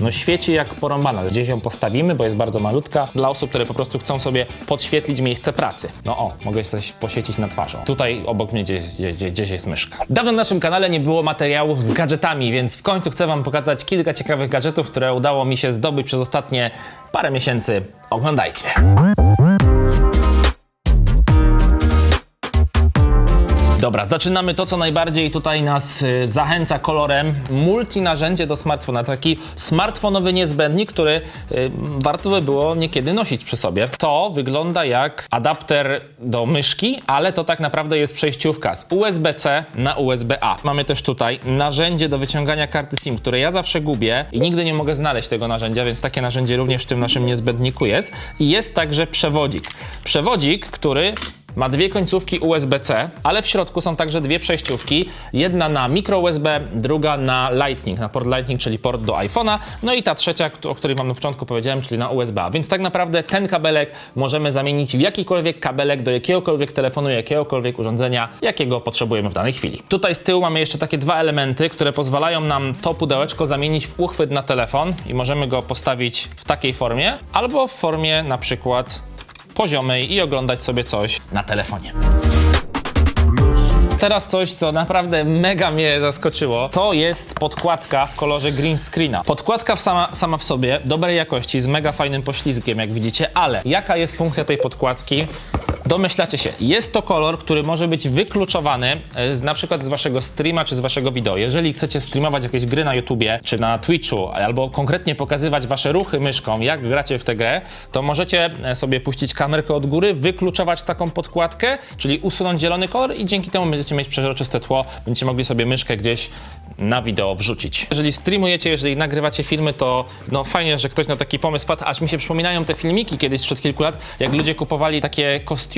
no świeci jak porąbana. Gdzieś ją postawimy, bo jest bardzo malutka. Dla osób, które po prostu chcą sobie podświetlić miejsce pracy. No o, mogę coś poświecić na twarzą. Tutaj obok mnie gdzieś, gdzieś, gdzieś jest myszka. Dawno na naszym kanale nie było materiałów z gadżetami, więc w końcu chcę wam pokazać kilka ciekawych gadżetów, które udało mi się zdobyć przez ostatnie parę miesięcy. Oglądajcie. Dobra, zaczynamy to, co najbardziej tutaj nas y, zachęca kolorem. Multi narzędzie do smartfona, taki smartfonowy niezbędnik, który y, warto by było niekiedy nosić przy sobie. To wygląda jak adapter do myszki, ale to tak naprawdę jest przejściówka z USB-C na USB-A. Mamy też tutaj narzędzie do wyciągania karty SIM, które ja zawsze gubię i nigdy nie mogę znaleźć tego narzędzia, więc takie narzędzie również w tym naszym niezbędniku jest. I jest także przewodzik. Przewodzik, który ma dwie końcówki USB-C, ale w środku są także dwie przejściówki. Jedna na micro USB, druga na Lightning, na port Lightning, czyli port do iPhone'a. No i ta trzecia, o której wam na początku powiedziałem, czyli na USB. Więc tak naprawdę ten kabelek możemy zamienić w jakikolwiek kabelek do jakiegokolwiek telefonu, jakiegokolwiek urządzenia, jakiego potrzebujemy w danej chwili. Tutaj z tyłu mamy jeszcze takie dwa elementy, które pozwalają nam to pudełeczko zamienić w uchwyt na telefon i możemy go postawić w takiej formie, albo w formie na przykład poziomej i oglądać sobie coś na telefonie. Teraz coś, co naprawdę mega mnie zaskoczyło, to jest podkładka w kolorze green screena. Podkładka sama, sama w sobie dobrej jakości, z mega fajnym poślizgiem, jak widzicie, ale jaka jest funkcja tej podkładki? Domyślacie się, jest to kolor, który może być wykluczowany e, z, na przykład z waszego streama czy z waszego wideo. Jeżeli chcecie streamować jakieś gry na YouTubie czy na Twitchu, albo konkretnie pokazywać wasze ruchy myszką, jak gracie w tę grę, to możecie e, sobie puścić kamerkę od góry, wykluczować taką podkładkę, czyli usunąć zielony kolor i dzięki temu będziecie mieć przeźroczyste tło, będziecie mogli sobie myszkę gdzieś na wideo wrzucić. Jeżeli streamujecie, jeżeli nagrywacie filmy, to no fajnie, że ktoś na taki pomysł padł, aż mi się przypominają te filmiki kiedyś sprzed kilku lat, jak ludzie kupowali takie kostiumy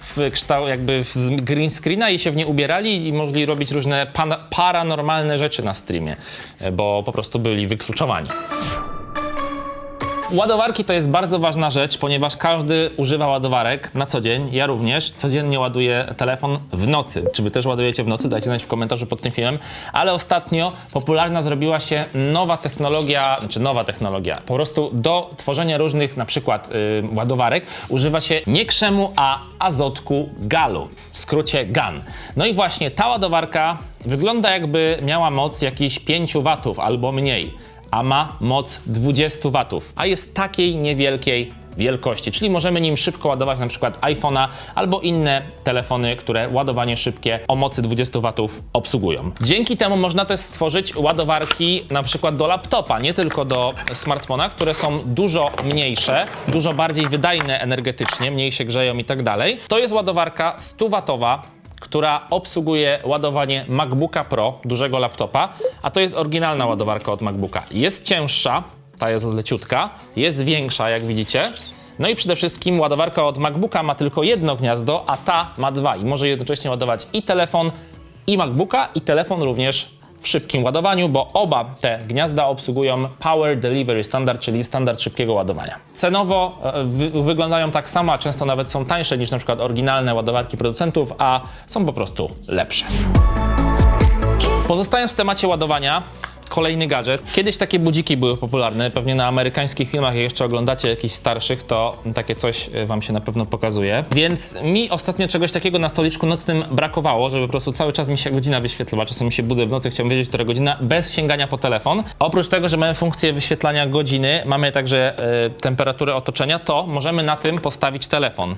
w kształt jakby z green screena i się w nie ubierali i mogli robić różne paranormalne rzeczy na streamie, bo po prostu byli wykluczowani. Ładowarki to jest bardzo ważna rzecz, ponieważ każdy używa ładowarek na co dzień. Ja również codziennie ładuję telefon w nocy. Czy wy też ładujecie w nocy? Dajcie znać w komentarzu pod tym filmem. Ale ostatnio popularna zrobiła się nowa technologia, czy nowa technologia. Po prostu do tworzenia różnych na przykład y, ładowarek używa się nie krzemu, a azotku galu. W skrócie GAN. No i właśnie ta ładowarka wygląda jakby miała moc jakichś 5 watów albo mniej a ma moc 20 watów, a jest takiej niewielkiej wielkości, czyli możemy nim szybko ładować na przykład iPhone'a albo inne telefony, które ładowanie szybkie o mocy 20 watów obsługują. Dzięki temu można też stworzyć ładowarki na przykład do laptopa, nie tylko do smartfona, które są dużo mniejsze, dużo bardziej wydajne energetycznie, mniej się grzeją i tak dalej. To jest ładowarka 100 watowa, która obsługuje ładowanie MacBooka Pro, dużego laptopa, a to jest oryginalna ładowarka od MacBooka. Jest cięższa, ta jest leciutka, jest większa, jak widzicie. No i przede wszystkim ładowarka od MacBooka ma tylko jedno gniazdo, a ta ma dwa i może jednocześnie ładować i telefon, i MacBooka, i telefon również w szybkim ładowaniu, bo oba te gniazda obsługują Power Delivery Standard, czyli standard szybkiego ładowania. Cenowo e, wy wyglądają tak samo, a często nawet są tańsze niż przykład oryginalne ładowarki producentów, a są po prostu lepsze. Pozostając w temacie ładowania, kolejny gadżet. Kiedyś takie budziki były popularne, pewnie na amerykańskich filmach, jak jeszcze oglądacie jakichś starszych, to takie coś y, wam się na pewno pokazuje. Więc mi ostatnio czegoś takiego na stoliczku nocnym brakowało, żeby po prostu cały czas mi się godzina wyświetlała. Czasem się budzę w nocy, chciałbym wiedzieć, która godzina, bez sięgania po telefon. Oprócz tego, że mamy funkcję wyświetlania godziny, mamy także y, temperaturę otoczenia, to możemy na tym postawić telefon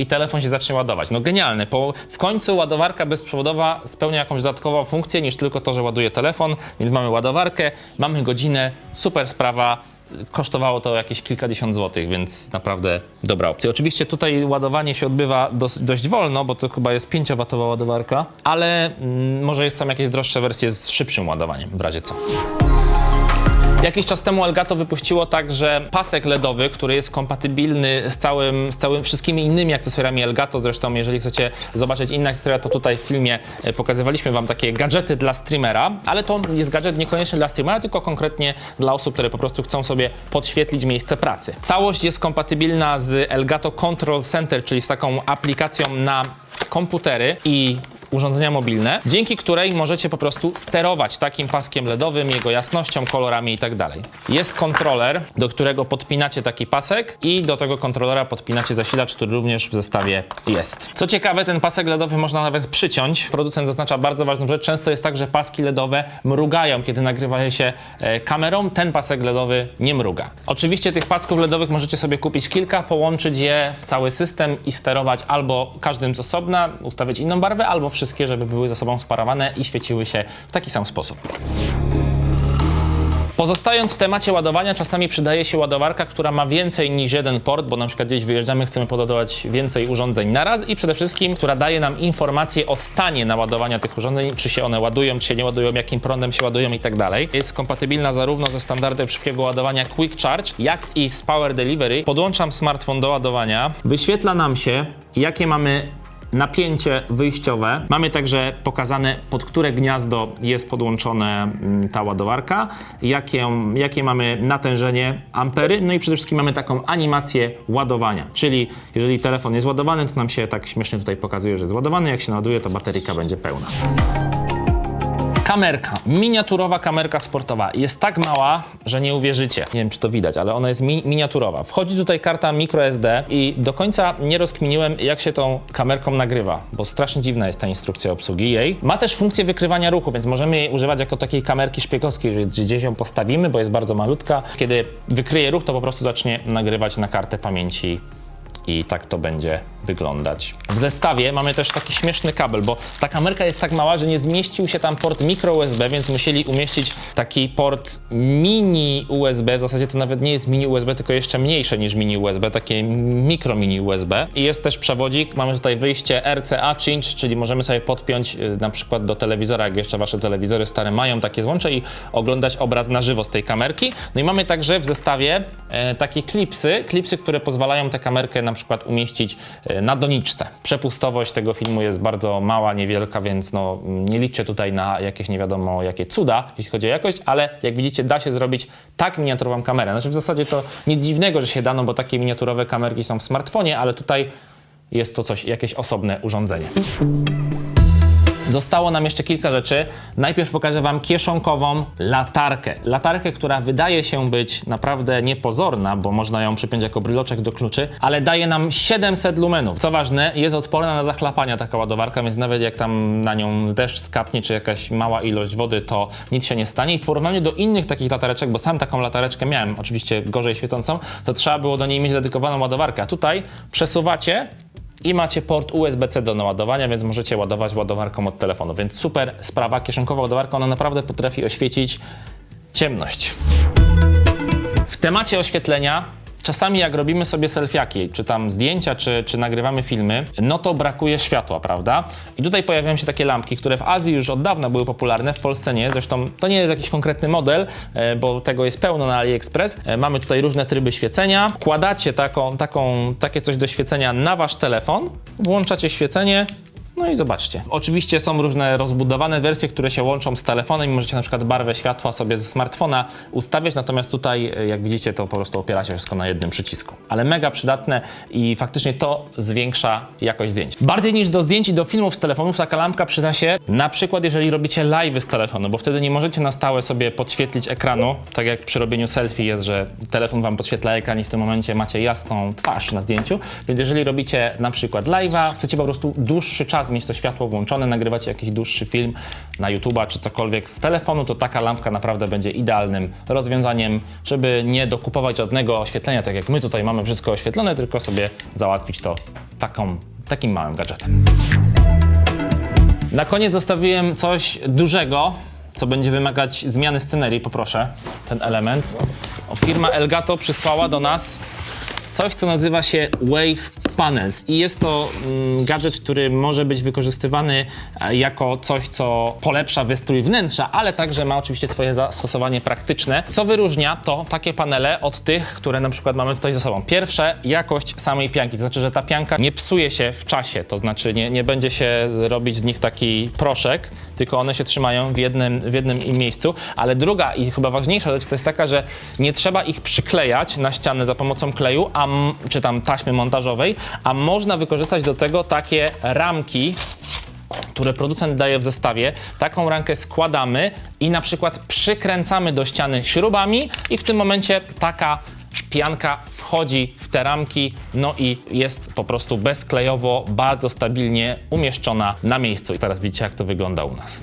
i telefon się zacznie ładować. No genialne, bo w końcu ładowarka bezprzewodowa spełnia jakąś dodatkową funkcję niż tylko to, że ładuje telefon, więc mamy ładowarkę, mamy godzinę, super sprawa. Kosztowało to jakieś kilkadziesiąt złotych, więc naprawdę dobra opcja. Oczywiście tutaj ładowanie się odbywa dość wolno, bo to chyba jest 5-watowa ładowarka, ale mm, może jest- są jakieś droższe wersje z szybszym ładowaniem, w razie co. Jakiś czas temu Elgato wypuściło także pasek LEDowy, który jest kompatybilny z całym, z całym wszystkimi innymi akcesoriami Elgato. Zresztą, jeżeli chcecie zobaczyć inne akcesoria, to tutaj w filmie e, pokazywaliśmy wam takie gadżety dla streamera, ale to jest gadżet niekoniecznie dla streamera, tylko konkretnie dla osób, które po prostu chcą sobie podświetlić miejsce pracy. Całość jest kompatybilna z Elgato Control Center, czyli z taką aplikacją na komputery i urządzenia mobilne, dzięki której możecie po prostu sterować takim paskiem LEDowym, jego jasnością, kolorami i tak. Jest kontroler, do którego podpinacie taki pasek i do tego kontrolera podpinacie zasilacz, który również w zestawie jest. Co ciekawe, ten pasek LEDowy można nawet przyciąć. Producent zaznacza bardzo ważną rzecz. Często jest tak, że paski LEDowe mrugają, kiedy nagrywa się e, kamerą. Ten pasek LEDowy nie mruga. Oczywiście tych pasków LEDowych możecie sobie kupić kilka, połączyć je w cały system i sterować albo każdym z osobna, ustawić inną barwę, albo wszystkie, żeby były ze sobą sparowane i świeciły się w taki sam sposób. Pozostając w temacie ładowania, czasami przydaje się ładowarka, która ma więcej niż jeden port, bo na przykład gdzieś wyjeżdżamy, chcemy podadować więcej urządzeń naraz i przede wszystkim, która daje nam informacje o stanie naładowania tych urządzeń, czy się one ładują, czy się nie ładują, jakim prądem się ładują i tak dalej. Jest kompatybilna zarówno ze standardem szybkiego ładowania Quick Charge, jak i z Power Delivery. Podłączam smartfon do ładowania. Wyświetla nam się, jakie mamy napięcie wyjściowe. Mamy także pokazane, pod które gniazdo jest podłączona mm, ta ładowarka, jakie, jakie mamy natężenie ampery, no i przede wszystkim mamy taką animację ładowania, czyli jeżeli telefon jest ładowany, to nam się tak śmiesznie tutaj pokazuje, że jest ładowany, jak się naładuje, to bateryka będzie pełna. Kamerka, miniaturowa kamerka sportowa jest tak mała, że nie uwierzycie. Nie wiem, czy to widać, ale ona jest mi miniaturowa. Wchodzi tutaj karta microSD i do końca nie rozkminiłem, jak się tą kamerką nagrywa, bo strasznie dziwna jest ta instrukcja obsługi jej. Ma też funkcję wykrywania ruchu, więc możemy jej używać jako takiej kamerki szpiegowskiej, że gdzieś ją postawimy, bo jest bardzo malutka. Kiedy wykryje ruch, to po prostu zacznie nagrywać na kartę pamięci i tak to będzie wyglądać. W zestawie mamy też taki śmieszny kabel, bo ta kamerka jest tak mała, że nie zmieścił się tam port micro USB, więc musieli umieścić taki port mini USB. W zasadzie to nawet nie jest mini USB, tylko jeszcze mniejsze niż mini USB, takie mikro mini USB. I jest też przewodzik. Mamy tutaj wyjście RCA Cinch, czyli możemy sobie podpiąć y, na przykład do telewizora, jak jeszcze wasze telewizory stare mają takie złącze i oglądać obraz na żywo z tej kamerki. No i mamy także w zestawie e, takie klipsy, klipsy, które pozwalają tę kamerkę na przykład umieścić e, na doniczce. Przepustowość tego filmu jest bardzo mała, niewielka, więc no, nie liczcie tutaj na jakieś nie wiadomo jakie cuda, jeśli chodzi o jakość, ale jak widzicie, da się zrobić tak miniaturową kamerę. Znaczy w zasadzie to nic dziwnego, że się dano, bo takie miniaturowe kamerki są w smartfonie, ale tutaj jest to coś, jakieś osobne urządzenie. Zostało nam jeszcze kilka rzeczy. Najpierw pokażę Wam kieszonkową latarkę. Latarkę, która wydaje się być naprawdę niepozorna, bo można ją przypiąć jako bryloczek do kluczy, ale daje nam 700 lumenów. Co ważne, jest odporna na zachlapania taka ładowarka, więc nawet jak tam na nią deszcz skapnie, czy jakaś mała ilość wody, to nic się nie stanie. I w porównaniu do innych takich latareczek, bo sam taką latareczkę miałem, oczywiście gorzej świecącą, to trzeba było do niej mieć dedykowaną ładowarkę. A tutaj przesuwacie i macie port USB-C do naładowania, więc możecie ładować ładowarką od telefonu. Więc super sprawa, kieszonkowa ładowarka, ona naprawdę potrafi oświecić ciemność. W temacie oświetlenia Czasami jak robimy sobie selfiaki, czy tam zdjęcia, czy, czy nagrywamy filmy, no to brakuje światła, prawda? I tutaj pojawiają się takie lampki, które w Azji już od dawna były popularne, w Polsce nie. Zresztą to nie jest jakiś konkretny model, e, bo tego jest pełno na AliExpress. E, Mamy tutaj różne tryby świecenia. Wkładacie taką, taką, takie coś do świecenia na wasz telefon, włączacie świecenie, no i zobaczcie. Oczywiście są różne rozbudowane wersje, które się łączą z telefonem i możecie na przykład barwę światła sobie ze smartfona ustawiać, natomiast tutaj, e, jak widzicie, to po prostu opiera się wszystko na jednym przycisku. Ale mega przydatne i faktycznie to zwiększa jakość zdjęć. Bardziej niż do zdjęć i do filmów z telefonów taka lampka przyda się na przykład, jeżeli robicie live z telefonu, bo wtedy nie możecie na stałe sobie podświetlić ekranu, tak jak przy robieniu selfie jest, że telefon wam podświetla ekran i w tym momencie macie jasną twarz na zdjęciu, więc jeżeli robicie na przykład live'a, chcecie po prostu dłuższy czas mieć to światło włączone, nagrywacie jakiś dłuższy film na YouTube'a czy cokolwiek z telefonu, to taka lampka naprawdę będzie idealnym rozwiązaniem, żeby nie dokupować żadnego oświetlenia, tak jak my tutaj mamy wszystko oświetlone, tylko sobie załatwić to taką, takim małym gadżetem. Na koniec zostawiłem coś dużego, co będzie wymagać zmiany scenerii. Poproszę ten element. Firma Elgato przysłała do nas coś, co nazywa się Wave Panels. I jest to mm, gadżet, który może być wykorzystywany e, jako coś, co polepsza wystrój wnętrza, ale także ma oczywiście swoje zastosowanie praktyczne. Co wyróżnia to takie panele od tych, które na przykład mamy tutaj ze sobą. Pierwsze, jakość samej pianki, to znaczy, że ta pianka nie psuje się w czasie, to znaczy nie, nie będzie się robić z nich taki proszek, tylko one się trzymają w jednym, w jednym miejscu. Ale druga i chyba ważniejsza rzecz to jest taka, że nie trzeba ich przyklejać na ścianę za pomocą kleju, a, czy tam taśmy montażowej, a można wykorzystać do tego takie ramki które producent daje w zestawie, taką ramkę składamy i na przykład przykręcamy do ściany śrubami i w tym momencie taka pianka wchodzi w te ramki, no i jest po prostu bezklejowo, bardzo stabilnie umieszczona na miejscu. I teraz widzicie, jak to wygląda u nas.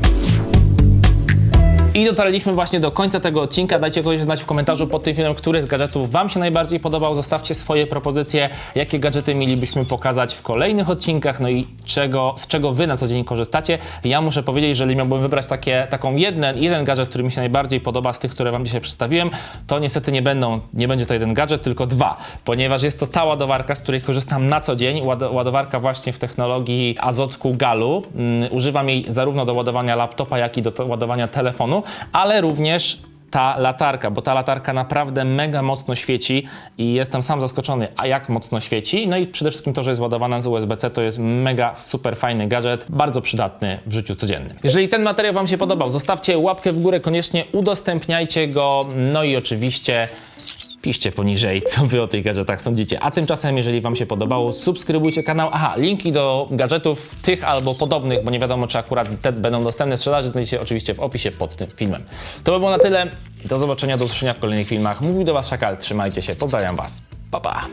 I dotarliśmy właśnie do końca tego odcinka. Dajcie kogoś znać w komentarzu pod tym filmem, który z gadżetów Wam się najbardziej podobał. Zostawcie swoje propozycje, jakie gadżety mielibyśmy pokazać w kolejnych odcinkach, no i czego, z czego Wy na co dzień korzystacie. Ja muszę powiedzieć, jeżeli miałbym wybrać takie, taką jeden, jeden gadżet, który mi się najbardziej podoba z tych, które Wam dzisiaj przedstawiłem, to niestety nie będą, nie będzie to jeden gadżet, tylko dwa, ponieważ jest to ta ładowarka, z której korzystam na co dzień. Ład- ładowarka właśnie w technologii azotku Galu. Mm, używam jej zarówno do ładowania laptopa, jak i do ładowania telefonu, ale również ta latarka, bo ta latarka naprawdę mega mocno świeci i jestem sam zaskoczony, a jak mocno świeci. No i przede wszystkim to, że jest ładowana z USB-C, to jest mega super fajny gadżet, bardzo przydatny w życiu codziennym. Jeżeli ten materiał Wam się podobał, zostawcie łapkę w górę, koniecznie udostępniajcie go, no i oczywiście piszcie poniżej, co wy o tych gadżetach sądzicie. A tymczasem, jeżeli wam się podobało, subskrybujcie kanał. Aha, linki do gadżetów tych albo podobnych, bo nie wiadomo, czy akurat te będą dostępne w sprzedaży, znajdziecie oczywiście w opisie pod tym filmem. To by było na tyle. Do zobaczenia, do usłyszenia w kolejnych filmach. Mówił do was Szakal, trzymajcie się, pozdrawiam was. Pa, pa.